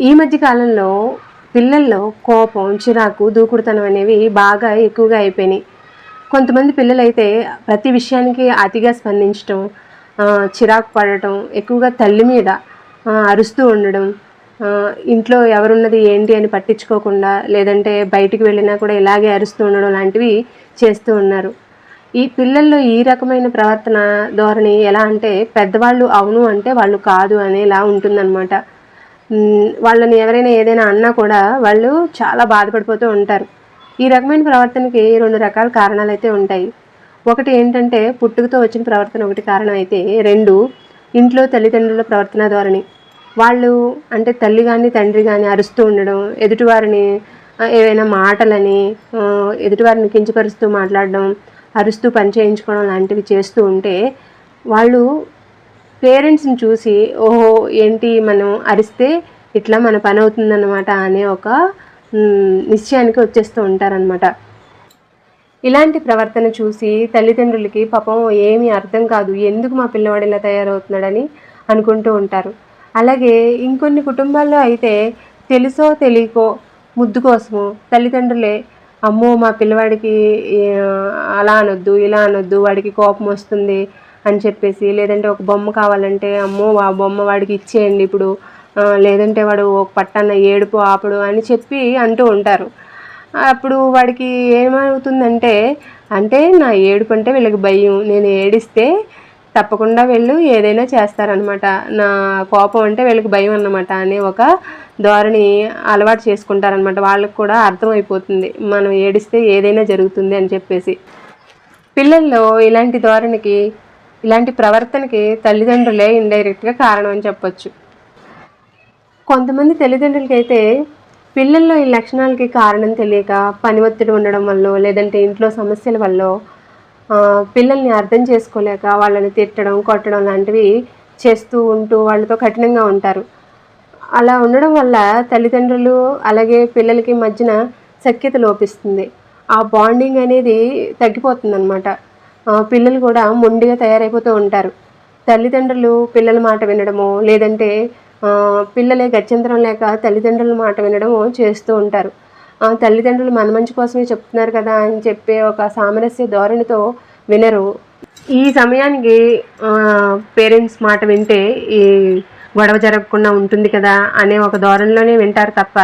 ఈ మధ్య కాలంలో పిల్లల్లో కోపం చిరాకు దూకుడుతనం అనేవి బాగా ఎక్కువగా అయిపోయినాయి. కొంతమంది పిల్లలైతే ప్రతి విషయానికి అతిగా స్పందించడం చిరాకు పడటం ఎక్కువగా తల్లి మీద అరుస్తూ ఉండడం ఇంట్లో ఎవరున్నది ఏంటి అని పట్టించుకోకుండా లేదంటే బయటికి వెళ్ళినా కూడా ఇలాగే అరుస్తూ ఉండడం లాంటివి చేస్తూ ఉన్నారు. ఈ పిల్లల్లో ఈ రకమైన ప్రవర్తన ధోరణి ఎలా అంటే పెద్దవాళ్ళు అవును అంటే వాళ్ళు కాదు అనేలా ఉంటుందన్నమాట. వాళ్ళని ఎవరైనా ఏదైనా అన్నా కూడా వాళ్ళు చాలా బాధపడిపోతూ ఉంటారు. ఈ రకమైన ప్రవర్తనకి రెండు రకాల కారణాలు అయితే ఉంటాయి. ఒకటి ఏంటంటే పుట్టుకతో వచ్చిన ప్రవర్తన ఒకటి కారణం అయితే రెండు ఇంట్లో తల్లిదండ్రుల ప్రవర్తన ధోరణి. వాళ్ళు అంటే తల్లి కానీ తండ్రి కానీ అరుస్తూ ఉండడం ఎదుటివారిని ఏవైనా మాటలని ఎదుటివారిని కించపరుస్తూ మాట్లాడడం అరుస్తూ పని చేయించుకోవడం లాంటివి చేస్తూ ఉంటే వాళ్ళు పేరెంట్స్ని చూసి ఓహో ఏంటి మనం అరిస్తే ఇట్లా మన పని అవుతుందన్నమాట అనే ఒక నిశ్చయానికి వచ్చేస్తూ ఉంటారనమాట ఇలాంటి ప్రవర్తన చూసి తల్లిదండ్రులకి పాపం ఏమీ అర్థం కాదు ఎందుకు మా పిల్లవాడు ఇలా తయారవుతున్నాడని అనుకుంటూ ఉంటారు. అలాగే ఇంకొన్ని కుటుంబాల్లో అయితే తెలుసో తెలియకో ముద్దు కోసము తల్లిదండ్రులే అమ్మో మా పిల్లవాడికి అలా అనొద్దు ఇలా అనొద్దు వాడికి కోపం వస్తుంది అని చెప్పేసి లేదంటే ఒక బొమ్మ కావాలంటే అమ్మో ఆ బొమ్మ వాడికి ఇచ్చేయండి ఇప్పుడు. లేదంటే వాడు ఒక పట్టన్న ఏడుపు ఆపడు అని చెప్పి అంటూ ఉంటారు. అప్పుడు వాడికి ఏమవుతుందంటే అంటే నా ఏడుపు అంటే వీళ్ళకి భయం. నేను ఏడిస్తే తప్పకుండా వీళ్ళు ఏదైనా చేస్తారనమాట నా కోపం అంటే వీళ్ళకి భయం అన్నమాట అనే ఒక ధోరణి అలవాటు చేసుకుంటారనమాట వాళ్ళకి కూడా అర్థమైపోతుంది మనం ఏడిస్తే ఏదైనా జరుగుతుంది అని చెప్పేసి. పిల్లల్లో ఇలాంటి ధోరణికి ఇలాంటి ప్రవర్తనకి తల్లిదండ్రులే ఇండైరెక్ట్గా కారణం అని చెప్పొచ్చు. కొంతమంది తల్లిదండ్రులకి అయితే పిల్లల్లో ఈ లక్షణాలకి కారణం తెలియక పని ఒత్తిడి ఉండడం వల్ల లేదంటే ఇంట్లో సమస్యల వల్ల పిల్లల్ని అర్థం చేసుకోలేక వాళ్ళని తిట్టడం కొట్టడం లాంటివి చేస్తూ ఉంటూ వాళ్ళతో కఠినంగా ఉంటారు. అలా ఉండడం వల్ల తల్లిదండ్రులు అలాగే పిల్లలకి మధ్యన సఖ్యత లోపిస్తుంది. ఆ బాండింగ్ అనేది తగ్గిపోతుంది అనమాట పిల్లలు కూడా మొండిగా తయారైపోతూ ఉంటారు. తల్లిదండ్రులు పిల్లల మాట వినడము లేదంటే పిల్లలే గత్యంతరం లేక తల్లిదండ్రుల మాట వినడము చేస్తూ ఉంటారు. తల్లిదండ్రులు మన మంచి కోసమే చెప్తున్నారు కదా అని చెప్పే ఒక సామరస్య ధోరణితో వినరు. ఈ సమయానికి పేరెంట్స్ మాట వింటే ఈ గొడవ జరగకుండా ఉంటుంది కదా అనే ఒక ధోరణిలోనే వింటారు తప్ప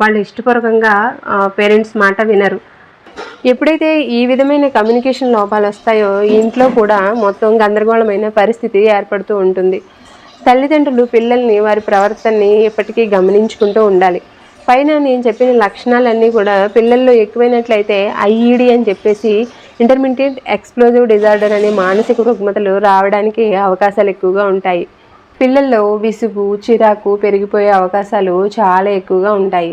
వాళ్ళు ఇష్టపూర్వకంగా పేరెంట్స్ మాట వినరు. ఎప్పుడైతే ఈ విధమైన కమ్యూనికేషన్ లోపాలు వస్తాయో ఇంట్లో కూడా మొత్తం గందరగోళమైన పరిస్థితి ఏర్పడుతూ ఉంటుంది. తల్లిదండ్రులు పిల్లల్ని వారి ప్రవర్తనని ఎప్పటికీ గమనించుకుంటూ ఉండాలి. పైన నేను చెప్పిన లక్షణాలన్నీ కూడా పిల్లల్లో ఎక్కువైనట్లయితే ఐఈడి అని చెప్పేసి ఇంటర్మీడియట్ ఎక్స్ప్లోజివ్ డిజార్డర్ అనే మానసిక రుగ్మతలు రావడానికి అవకాశాలు ఎక్కువగా ఉంటాయి. పిల్లల్లో విసుగు చిరాకు పెరిగిపోయే అవకాశాలు చాలా ఎక్కువగా ఉంటాయి.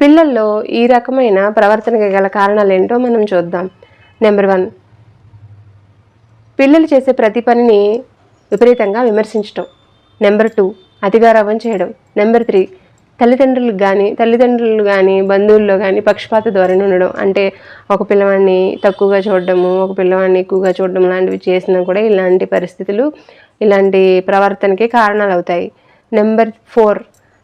పిల్లల్లో ఈ రకమైన ప్రవర్తనకి గల కారణాలు ఏంటో మనం చూద్దాం. నెంబర్ వన్ పిల్లలు చేసే ప్రతి పనిని విపరీతంగా విమర్శించడం నెంబర్ టూ అతిగారవం చేయడం. నెంబర్ త్రీ తల్లిదండ్రులకు కానీ తల్లిదండ్రులు కానీ బంధువుల్లో కానీ పక్షపాత ధోరణి ఉండడం. అంటే ఒక పిల్లవాడిని తక్కువగా చూడడము ఒక పిల్లవాడిని ఎక్కువగా చూడడం లాంటివి చేసినా కూడా ఇలాంటి పరిస్థితులు ఇలాంటి ప్రవర్తనకి కారణాలు అవుతాయి. నెంబర్ ఫోర్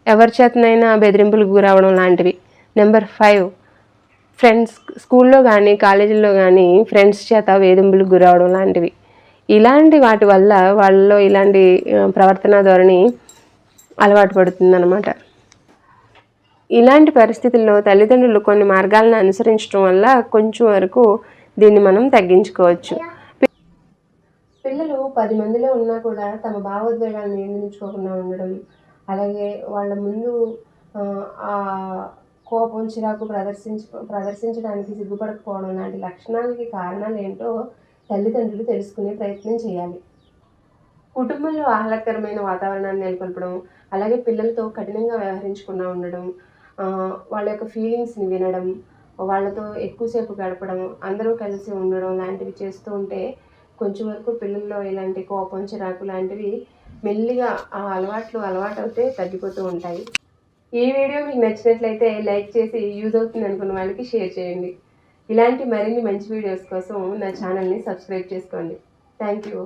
ఎవరి చేతనైనా బెదిరింపులకు గురవడం లాంటివి. నెంబర్ ఫైవ్ ఫ్రెండ్స్ స్కూల్లో కానీ కాలేజీల్లో కానీ ఫ్రెండ్స్ చేత వేధింపులకు గురవడం లాంటివి. ఇలాంటి వాటి వల్ల వాళ్ళలో ఇలాంటి ప్రవర్తన ధోరణి అలవాటు పడుతుందన్నమాట. ఇలాంటి పరిస్థితుల్లో తల్లిదండ్రులు కొన్ని మార్గాలను అనుసరించడం వల్ల కొంచెం వరకు దీన్ని మనం తగ్గించుకోవచ్చు. పిల్లలు పది మందిలో ఉన్నా కూడా తమ భావోద్వేగాలను నియంత్రించుకోకుండా ఉండడం అలాగే వాళ్ళ ముందు ఆ, కోపం చిరాకు ప్రదర్శించ ప్రదర్శించడానికి సిగ్గుపడకపోవడం లాంటి లక్షణాలకి కారణాలు ఏంటో తల్లిదండ్రులు తెలుసుకునే ప్రయత్నం చేయాలి. కుటుంబంలో ఆహ్లాదకరమైన వాతావరణాన్ని నెలకొల్పడం అలాగే పిల్లలతో కఠినంగా వ్యవహరించకుండా ఉండడం వాళ్ళ యొక్క ఫీలింగ్స్ని వినడం వాళ్ళతో ఎక్కువసేపు గడపడం అందరూ కలిసి ఉండడం లాంటివి చేస్తూ ఉంటే కొంచెం వరకు పిల్లల్లో ఇలాంటి కోపం చిరాకు లాంటివి మెల్లిగా ఆ అలవాట్లు అలవాటు అవుతే తగ్గిపోతూ ఉంటాయి. ఈ వీడియో మీకు నచ్చినట్లయితే లైక్ చేసి యూజ్ అవుతుంది అనుకున్న వాళ్ళకి షేర్ చేయండి. ఇలాంటి మరిన్ని మంచి వీడియోస్ కోసం నా ఛానల్ని సబ్స్క్రైబ్ చేసుకోండి. Thank you.